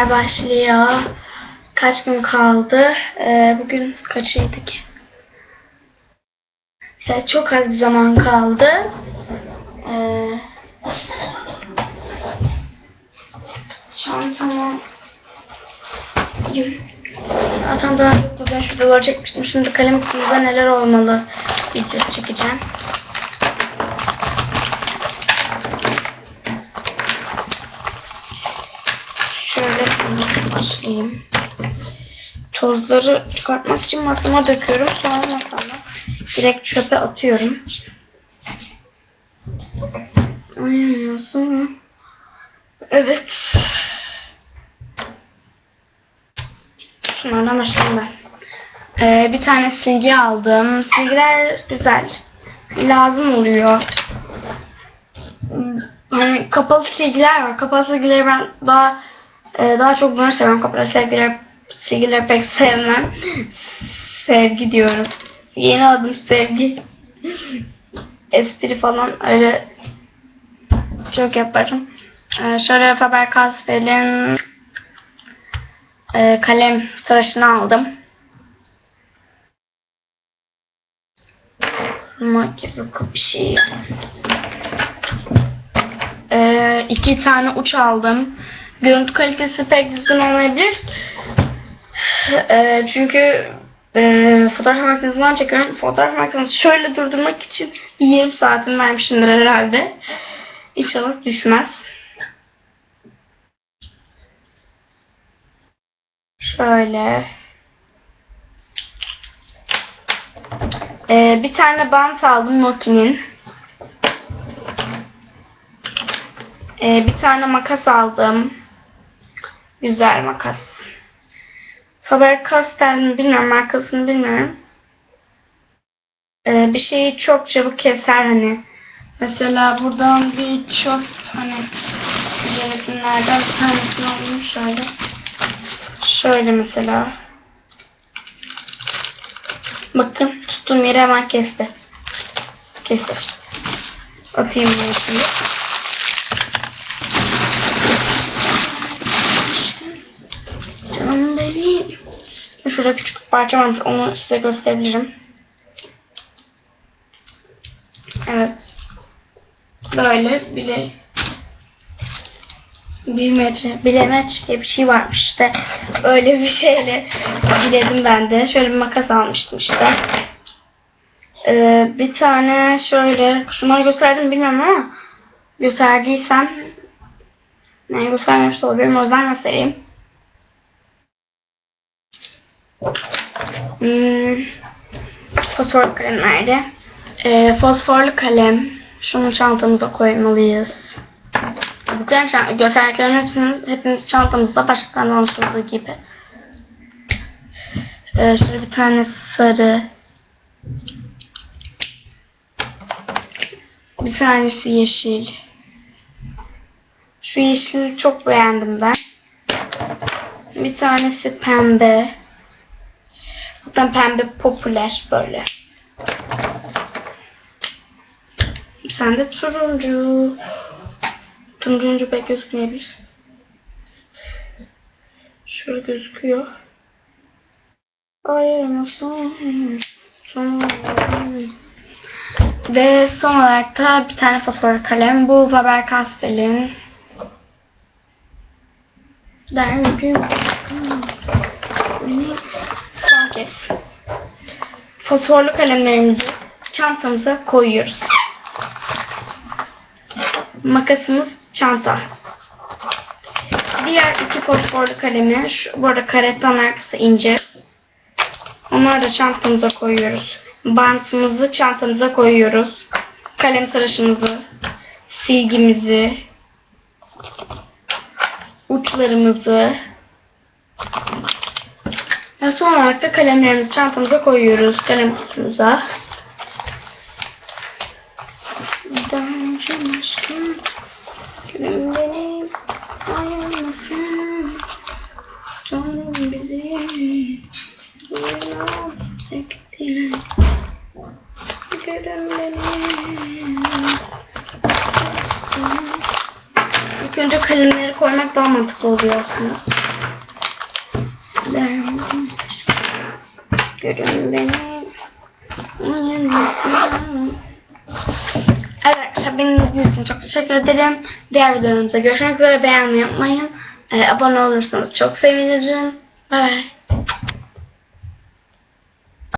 başlıyor. Kaç gün kaldı? Ee, bugün kaçıydı ki? İşte çok az bir zaman kaldı. Ee, çantamı Zaten daha çok güzel şuradalar çekmiştim. Şimdi kalem kutumuzda neler olmalı videosu çekeceğim. Şöyle başlayayım. Tozları çıkartmak için masama döküyorum. Sonra masama direkt çöpe atıyorum. Ay sonra. Evet. Şunlardan başlayayım ben. Ee, bir tane silgi aldım. Silgiler güzel. Lazım oluyor. Hani kapalı silgiler var. Kapalı silgileri ben daha e, daha çok bunu seviyorum. Kapalı silgiler, silgileri pek sevmem. Sevgi diyorum. Yeni adım sevgi. Espri falan öyle çok yaparım. Ee, şöyle Faber-Castell'in e, kalem tıraşını aldım. Makyajlı bir şey. Ee, iki tane uç aldım. Görüntü kalitesi pek düzgün olmayabilir. Ee, çünkü e, fotoğraf makinesinden çekiyorum. Fotoğraf makinesi şöyle durdurmak için bir yarım saatim vermişimdir herhalde. İnşallah düşmez. Şöyle. Ee, bir tane bant aldım Nokia'nın. Ee, bir tane makas aldım. Güzel makas. Faber-Castell mi bilmiyorum markasını bilmiyorum. Ee, bir şeyi çok çabuk keser hani. Mesela buradan bir çöp hani jelatinlerden bir tanesini aldım şöyle. Şöyle mesela. Bakın tuttuğum yeri hemen kesti. Keser. Atayım bunu şimdi. Şurada küçük bir parça varmış. Onu size gösterebilirim. Evet. Böyle bile bir metre, bilemeç diye bir şey varmış işte. Öyle bir şeyle biledim ben de. Şöyle bir makas almıştım işte. Ee, bir tane şöyle, şunları gösterdim mi bilmiyorum ama gösterdiysem ne göstermemiş olabilirim. O yüzden göstereyim. Hmm, fosforlu kalem nerede? Ee, fosforlu kalem. Şunu çantamıza koymalıyız. Bütün çan- gösterdiklerim hepsini hepiniz çantamızda başlıktan anlaşıldığı gibi. Ee, şöyle bir tane sarı. Bir tanesi yeşil. Şu yeşili çok beğendim ben. Bir tanesi pembe. Zaten pembe popüler böyle. Bir tane de turuncu. Turuncu pek gözükmeyebilir. Şöyle gözüküyor. Ay nasıl? Ve son olarak da bir tane fosfor kalem. Bu Faber-Castell'in Der mi? Son kez. Fosforlu kalemlerimizi çantamıza koyuyoruz. Makasımız çanta. Diğer iki fosforlu kalemi, şu, bu arada karetten arkası ince. Onları da çantamıza koyuyoruz. Bantımızı çantamıza koyuyoruz. Kalem tıraşımızı, silgimizi, uçlarımızı ve son olarak da kalemlerimizi çantamıza koyuyoruz. Kalem kutumuza. Dancım aşkım Gülüm benim Ayrılmasın Canım bizim Uyuyor sekti Gülüm benim İlk önce kalemleri koymak daha mantıklı oluyor aslında. Görün beni. Arkadaşlar beni izlediğiniz için çok teşekkür ederim. Diğer videolarımızda görüşmek üzere. Beğenmeyi unutmayın. Ee, abone olursanız çok sevinirim. Bye.